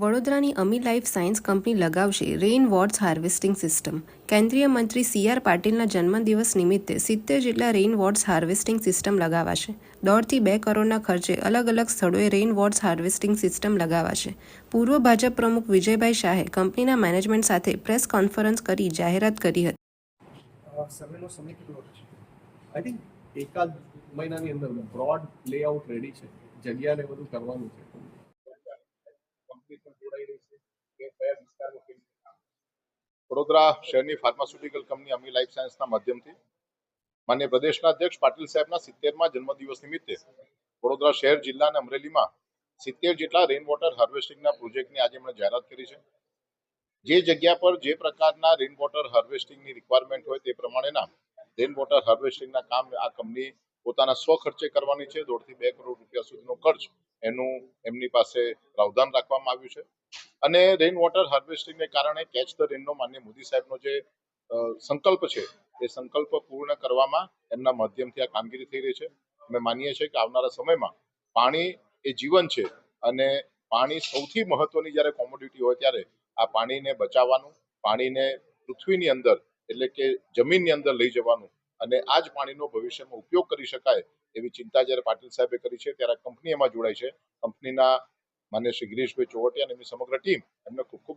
વડોદરાની Ami life science company લગાવશે rain water harvesting system. કેન્દ્રીય મંત્રી સી આર પાટીલના જન્મદિવસ નિમિત્તે સિત્તેર જેટલા રેઇન વોટ્સ હાર્વેસ્ટિંગ સિસ્ટમ લગાવાશે. દોઢથી બે કરોડના ખર્ચે અલગ અલગ સ્થળોએ રેઇન વોટ્સ હાર્વેસ્ટિંગ સિસ્ટમ લગાવાશે. પૂર્વ ભાજપ પ્રમુખ વિજયભાઈ શાહે કંપનીના મેનેજમેન્ટ સાથે પ્રેસ કોન્ફરન્સ કરી જાહેરાત કરી હતી. એકાદ મહિનાની અંદર બ્રોડ લેઆઉટ રેડી છે. જગ્યાને બધું કરવાનું છે કંપની પણ જોડાઈ રહી છે કે કયા વિસ્તારમાં કેવી રીતે કામ વડોદરા શહેરની ફાર્માસ્યુટિકલ કંપની અમી લાઈફ સાયન્સના માધ્યમથી માન્ય પ્રદેશના અધ્યક્ષ પાટીલ સાહેબના સિત્તેરમાં જન્મદિવસ નિમિત્તે વડોદરા શહેર, જિલ્લા અને અમરેલીમાં સિત્તેર જેટલા રેઇન વોટર હાર્વેસ્ટિંગના પ્રોજેક્ટની આજે એમણે જાહેરાત કરી છે. જે જગ્યા પર જે પ્રકારના રેઇન વોટર હાર્વેસ્ટિંગની રિક્વાયરમેન્ટ હોય તે પ્રમાણેના રેઇન વોટર હાર્વેસ્ટિંગના કામ આ કંપની પોતાના સ્વખર્ચે કરવાની છે. દોઢથી બે કરોડ રૂપિયા સુધીનો ખર્ચ એનું એમની પાસે પ્રાવધાન રાખવામાં આવ્યું છે. અને રેઇન વોટર હાર્વેસ્ટિંગને કારણે કેચ ધ રેનનો માન્ય મોદી સાહેબનો જે સંકલ્પ છે, એ સંકલ્પ પૂર્ણ કરવામાં એમના માધ્યમથી આ કામગીરી થઈ રહી છે. અમે માનીએ છીએ કે આવનારા સમયમાં પાણી એ જીવન છે અને પાણી સૌથી મહત્વની જ્યારે કોમોડિટી હોય ત્યારે આ પાણીને બચાવવાનું, પાણીને પૃથ્વીની અંદર એટલે કે જમીનની અંદર લઈ જવાનું અને આ જ પાણીનો ભવિષ્યમાં ઉપયોગ કરી શકાય એવી ચિંતા જ્યારે પાટીલ સાહેબે કરી છે ત્યારે કંપની એમાં જોડાય છે. કંપનીના માન્ય શ્રી ગિરીશભાઈ ચોવટિયા અને એમની સમગ્ર ટીમ એમને ખૂબ